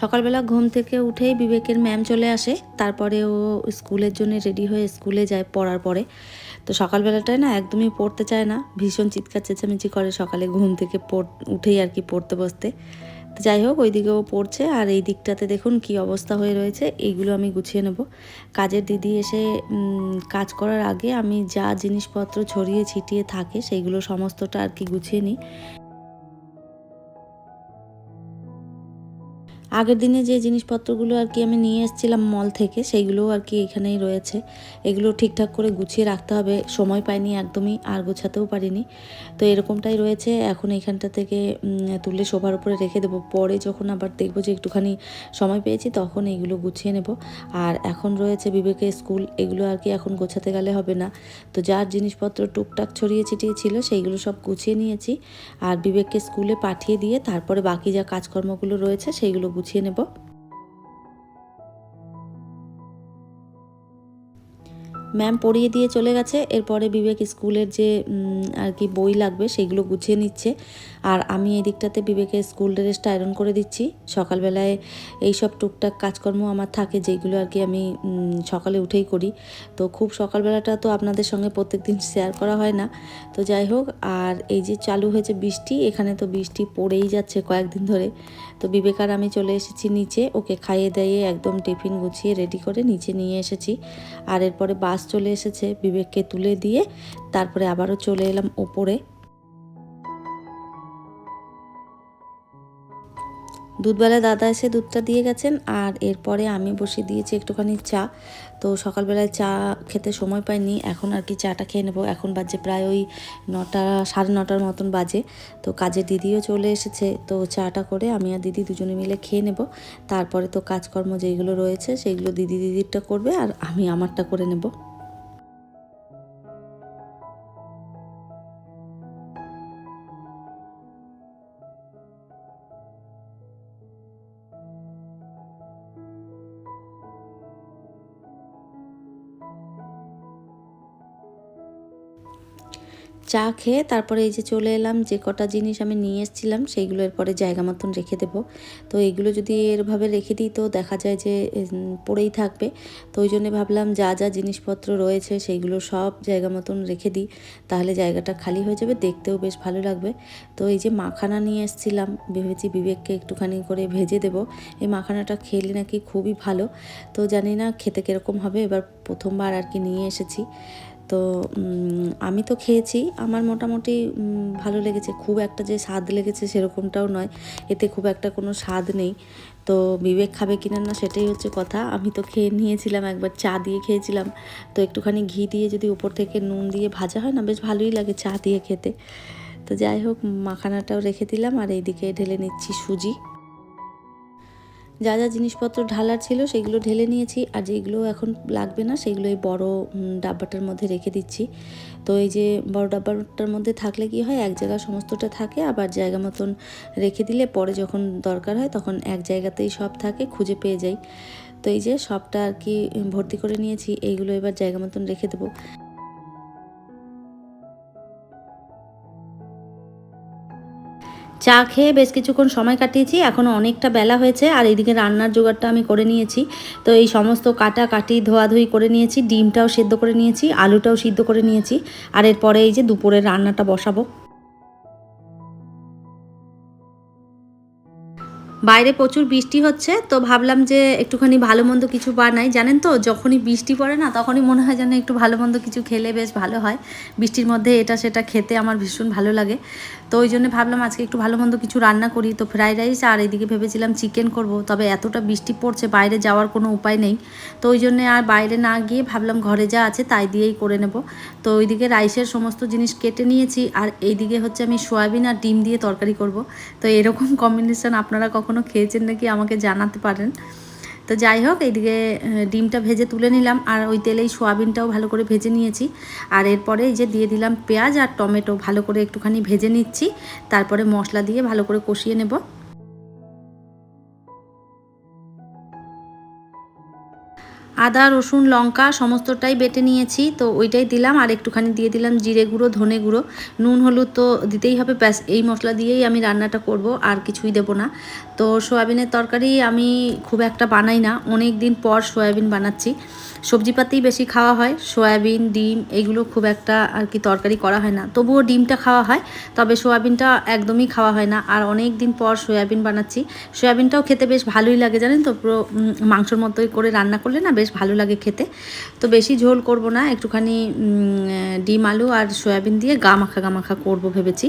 সকালবেলা ঘুম থেকে উঠেই বিবেকের ম্যাম চলে আসে। তারপরে ও স্কুলের জন্য রেডি হয়ে স্কুলে যায় পড়ার পরে। তো সকালবেলাটায় না একদমই পড়তে চায় না। ভীষণ চিৎকার চেঁচামেচি করে সকালে ঘুম থেকে পড়, উঠেই আর কি পড়তে বসতে। তো যাই হোক ওই দিকেও পড়ছে আর এই দিকটাতে দেখুন কি অবস্থা হয়ে রয়েছে। এইগুলো আমি গুছিয়ে নেব। কাজের দিদি এসে কাজ করার আগে আমি যা জিনিসপত্র ছড়িয়ে ছিটিয়ে থাকে, সেইগুলো সমস্তটা আর কি গুছিয়ে নিই। আগের দিনে যে জিনিসপত্রগুলো আর কি আমি নিয়ে এসেছিলাম মল থেকে, সেইগুলোও আর কি এখানেই রয়েছে। এগুলো ঠিকঠাক করে গুছিয়ে রাখতে হবে। সময় পাইনি, একদমই আর গোছাতেও পারিনি। তো এরকমটাই রয়েছে। এখন এইখানটা থেকে তুলে শোভার উপরে রেখে দেবো। পরে যখন আবার দেখব যে একটুখানি সময় পেয়েছি, তখন এইগুলো গুছিয়ে নেব। আর এখন রয়েছে বিবেকের স্কুল। এগুলো আর কি এখন গোছাতে গেলে হবে না। তো যার জিনিসপত্র টুকটাক ছড়িয়ে ছিটিয়ে ছিল, সেইগুলো সব গুছিয়ে নিয়েছি। আর বিবেককে স্কুলে পাঠিয়ে দিয়ে তারপরে বাকি যা কাজকর্মগুলো রয়েছে, সেইগুলো গুছিয়ে নেব। ম্যাম পড়িয়ে দিয়ে চলে গেছে। এরপরে বিবেক স্কুলের যে আর কি বই লাগবে সেগুলো গুছিয়ে নিচ্ছে। আর আমি এই দিকটাতে বিবেকের স্কুল ড্রেসটা আয়রন করে দিচ্ছি। সকালবেলায় এই সব টুকটাক কাজকর্ম আমার থাকে, যেগুলো আর কি আমি সকালে উঠেই করি। তো খুব সকালবেলাটা তো আপনাদের সঙ্গে প্রত্যেক দিন শেয়ার করা হয় না। তো যাই হোক, আর এই যে চালু হয়েছে বৃষ্টি, এখানে তো বৃষ্টি পড়েই যাচ্ছে কয়েকদিন ধরে। তো বিবেক আর আমি চলে এসেছি নিচে, ওকে খাইয়ে দাইয়ে একদম টিফিন গুছিয়ে রেডি করে নিচে নিয়ে এসেছি। আর এরপরে বাস চলে এসেছে বিবেককে তুলে দিয়ে। তারপরে আবারও চলে এলাম ওপরে। দুধবেলা দাদা এসে দুধটা দিয়ে গেছেন আর এরপরে আমি বসে দিয়েছি একটুখানি চা। তো সকালবেলায় চা খেতে সময় পাইনি, এখন আর কি চাটা খেয়ে নেব। এখন বাজে প্রায় ওই নটা, সাড়ে নটার মতন বাজে। তো কাজের দিদিও চলে এসেছে, তো চাটা করে আমি আর দিদি দুজনে মিলে খেয়ে নেব। তারপরে তো কাজকর্ম যেগুলো রয়েছে, সেইগুলো দিদি দিদিরটা করবে আর আমি আমারটা করে নেব। চা খেয়ে তারপরে এই যে চলে এলাম, যে কটা জিনিস আমি নিয়ে এসেছিলাম সেইগুলো এরপরে জায়গা মতন রেখে দেব। তো এইগুলো যদি এরভাবে রেখে দিই তো দেখা যায় যে পড়েই থাকবে। তো ওই জন্য ভাবলাম যা যা জিনিসপত্র রয়েছে সেইগুলো সব জায়গা মতন রেখে দিই, তাহলে জায়গাটা খালি হয়ে যাবে, দেখতেও বেশ ভালো লাগবে। তো এই যে মাখানা নিয়ে এসেছিলাম, ভেবেছি বিবেককে একটুখানি করে ভেজে দেব। এই মাখানাটা খেলে নাকি খুবই ভালো। তো জানি না খেতে কীরকম হবে, এবার প্রথমবার আর কি নিয়ে এসেছি। তো আমি তো খেয়েছি। আমার মোটামুটি ভালো লেগেছে। খুব একটা যে স্বাদ লেগেছে সেরকমটাও নয়। এতে খুব একটা কোনো স্বাদ নেই। তো বিবেক খাবে কিনা না সেটাই হচ্ছে কথা। আমি তো খেয়ে নিয়েছিলাম, একবার চা দিয়ে খেয়েছিলাম। তো একটুখানি ঘি দিয়ে যদি উপর থেকে নুন দিয়ে ভাজা হয় না, বেশ ভালোই লাগে চা দিয়ে খেতে। তো যাই হোক, মাখানাটাও রেখে দিলাম আর এইদিকে ঢেলে নিচ্ছি সুজি। যা যা জিনিসপত্র ঢালার ছিল সেগুলো ঢেলে নিয়েছি আর যেগুলো এখন লাগবে না সেগুলো এই বড় ডাব্বাটার মধ্যে রেখে দিচ্ছি। তো এই যে বড় ডাব্বাটার মধ্যে থাকলে কি হয়, এক জায়গায় সমস্তটা থাকে, আবার জায়গা মতন রেখে দিলে পরে যখন দরকার হয় তখন এক জায়গাতেই সব থাকে, খুঁজে পেয়ে যাই। তো এই যে সবটা আর কি ভর্তি করে নিয়েছি, এইগুলো এবার জায়গা মতন রেখে দেবো। চা খেয়ে বেশ কিছুক্ষণ সময় কাটিয়েছি এখনও অনেকটা বেলা হয়েছে আর এইদিকে রান্নার জোগাড়টা আমি করে নিয়েছি। তো এই সমস্ত কাটা কাটি ধোয়াধুই করে নিয়েছি, ডিমটাও সেদ্ধ করে নিয়েছি, আলুটাও সিদ্ধ করে নিয়েছি আর এরপরে এই যে দুপুরের রান্নাটা বসাবো। বাইরে প্রচুর বৃষ্টি হচ্ছে, তো ভাবলাম যে একটুখানি ভালো মন্দ কিছু বানাই। জানেন তো, যখনই বৃষ্টি পড়ে না, তখনই মনে হয় যেন একটু ভালো মন্দ কিছু খেলে বেশ ভালো হয়। বৃষ্টির মধ্যে এটা সেটা খেতে আমার ভীষণ ভালো লাগে। তো ওই জন্য ভাবলাম আজকে একটু ভালো মন্দ কিছু রান্না করি। তো ফ্রাইড রাইস আর এইদিকে ভেবেছিলাম চিকেন করব, তবে এতটা বৃষ্টি পড়ছে, বাইরে যাওয়ার কোনো উপায় নেই। তো ওই জন্যে আর বাইরে না গিয়ে ভাবলাম ঘরে যা আছে তাই দিয়েই করে নেব। তো ওইদিকে রাইসের সমস্ত জিনিস কেটে নিয়েছি, আর এইদিকে হচ্ছে আমি সয়াবিন আর ডিম দিয়ে তরকারি করব। তো এরকম কম্বিনেশান আপনারা কখনো খেয়েছেন নাকি আমাকে জানাতে পারেন। তো যাই হোক এইদিকে ডিমটা ভেজে তুলে নিলাম আর ওই তেলেই সোয়াবিনটাও ভালো করে ভেজে নিয়েছি। আর এরপরে এই যে দিয়ে দিলাম পেঁয়াজ আর টমেটো ভালো করে একটুখানি ভেজে নিচ্ছি। তারপরে মশলা দিয়ে ভালো করে কষিয়ে নেব। আদা, রসুন, লঙ্কা সমস্তটাই বেটে নিয়েছি। তো ওইটাই দিলাম আর একটুখানি দিয়ে দিলাম জিরে গুঁড়ো, ধনে গুঁড়ো। নুন, হলুদ তো দিতেই হবে, ব্যাস এই মশলা দিয়েই আমি রান্নাটা করব, আর কিছুই দেব না। তো সয়াবিনের তরকারি আমি খুব একটা বানাই না। অনেক দিন পর সয়াবিন বানাচ্ছি। সবজিপাতিই বেশি খাওয়া হয়, সয়াবিন, ডিম এইগুলো খুব একটা আর কি তরকারি করা হয় না। তবুও ডিমটা খাওয়া হয়, তবে সোয়াবিনটা একদমই খাওয়া হয় না। আর অনেক দিন পর সয়াবিন বানাচ্ছি, সয়াবিনটাও খেতে বেশ ভালোই লাগে, জানেন তো? পুরো মাংসর মতোই করে রান্না করলে না বেশ ভালো লাগে খেতে। তো বেশি ঝোল করব না, একটুখানি ডিম, আলু আর সয়াবিন দিয়ে গা মাখা গা মাখা করব ভেবেছি।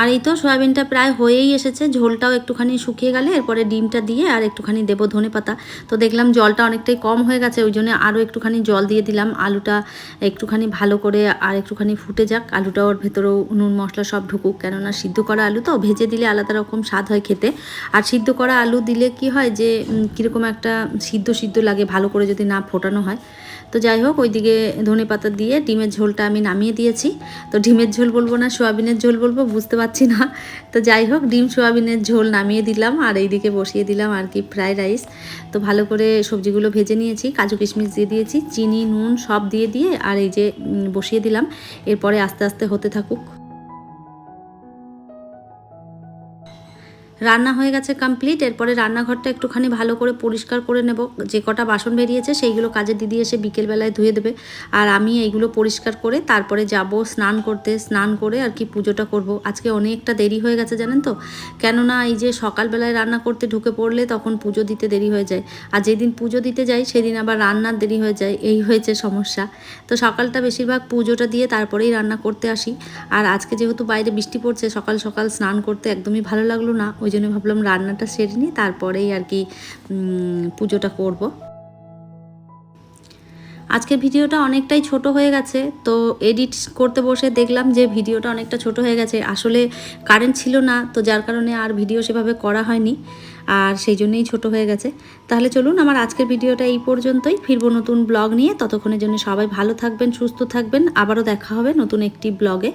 আর এই তো সয়াবিনটা প্রায় হয়েই এসেছে, ঝোলটাও একটুখানি শুকিয়ে গেলে এরপরে ডিমটা দিয়ে আর একটুখানি দেবো ধনে পাতা। তো দেখলাম জলটা অনেকটাই কম হয়ে গেছে, ওই জন্য আরও একটুখানি জল দিয়ে দিলাম। আলুটা একটুখানি ভালো করে আর একটুখানি ফুটে যাক। আলুটা ওর ভেতরেও নুন, মশলা সব ঢুকুক। কেননা সিদ্ধ করা আলু তো, ভেজে দিলে আলাদা রকম স্বাদ হয় খেতে। আর সিদ্ধ করা আলু দিলে কি হয় যে কীরকম একটা সিদ্ধ সিদ্ধ লাগে, ভালো করে যদি না ফোটানো হয়। তো যাই হোক, ওইদিকে ধনে পাতা দিয়ে ডিমের ঝোলটা আমি নামিয়ে দিয়েছি। তো ডিমের ঝোল বলব না, সোয়াবিনের ঝোল বলব, বুঝতে পারছি না। তো যাই হোক, ডিম সোয়াবিনের ঝোল নামিয়ে দিলাম আর এইদিকে বসিয়ে দিলাম আর কি ফ্রাইড রাইস। তো ভালো করে সবজিগুলো ভেজে নিয়েছি, কাজু কিশমিশ দিয়ে দিয়েছি, চিনি, নুন সব দিয়ে দিয়ে আর এই যে বসিয়ে দিলাম। এরপরে আস্তে আস্তে হতে থাকুক। রান্না হয়ে গেছে কমপ্লিট এরপরে রান্নাঘরটা একটুখানি ভালো করে পরিষ্কার করে নেব। যে কটা বাসন বেরিয়েছে সেইগুলো কাজে দিদি এসে বিকেলবেলায় ধুয়ে দেবে। আর আমি এইগুলো পরিষ্কার করে তারপরে যাব স্নান করতে। স্নান করে আর কি পুজোটা করব। আজকে অনেকটা দেরি হয়ে গেছে, জানেন তো? কেননা এই যে সকালবেলায় রান্না করতে ঢুকে পড়লে তখন পুজো দিতে দেরি হয়ে যায়। আর যেদিন পুজো দিতে যাই সেদিন আবার রান্নার দেরি হয়ে যায়। এই হয়েছে সমস্যা। তো সকালটা বেশিরভাগ পুজোটা দিয়ে তারপরেই রান্না করতে আসি। আর আজকে যেহেতু বাইরে বৃষ্টি পড়ছে, সকাল সকাল স্নান করতে একদমই ভালো লাগল না। ওই জন্য ভাবলাম রান্নাটা সেরে নিই, তারপরেই আর কি পুজোটা করব। আজকের ভিডিওটা অনেকটাই ছোট হয়ে গেছে, তো এডিট করতে বসে দেখলাম যে ভিডিওটা অনেকটা ছোট হয়ে গেছে, আসলে কারেন্ট ছিল না, তো যার কারণে আর ভিডিও সেভাবে করা হয়নি, আর সেই জন্যই ছোট হয়ে গেছে। তাহলে চলুন আমার আজকের ভিডিওটা এই পর্যন্তই, ফিরবো নতুন ব্লগ নিয়ে, ততক্ষণের জন্য সবাই ভালো থাকবেন, সুস্থ থাকবেন, আবারও দেখা হবে নতুন একটি ব্লগে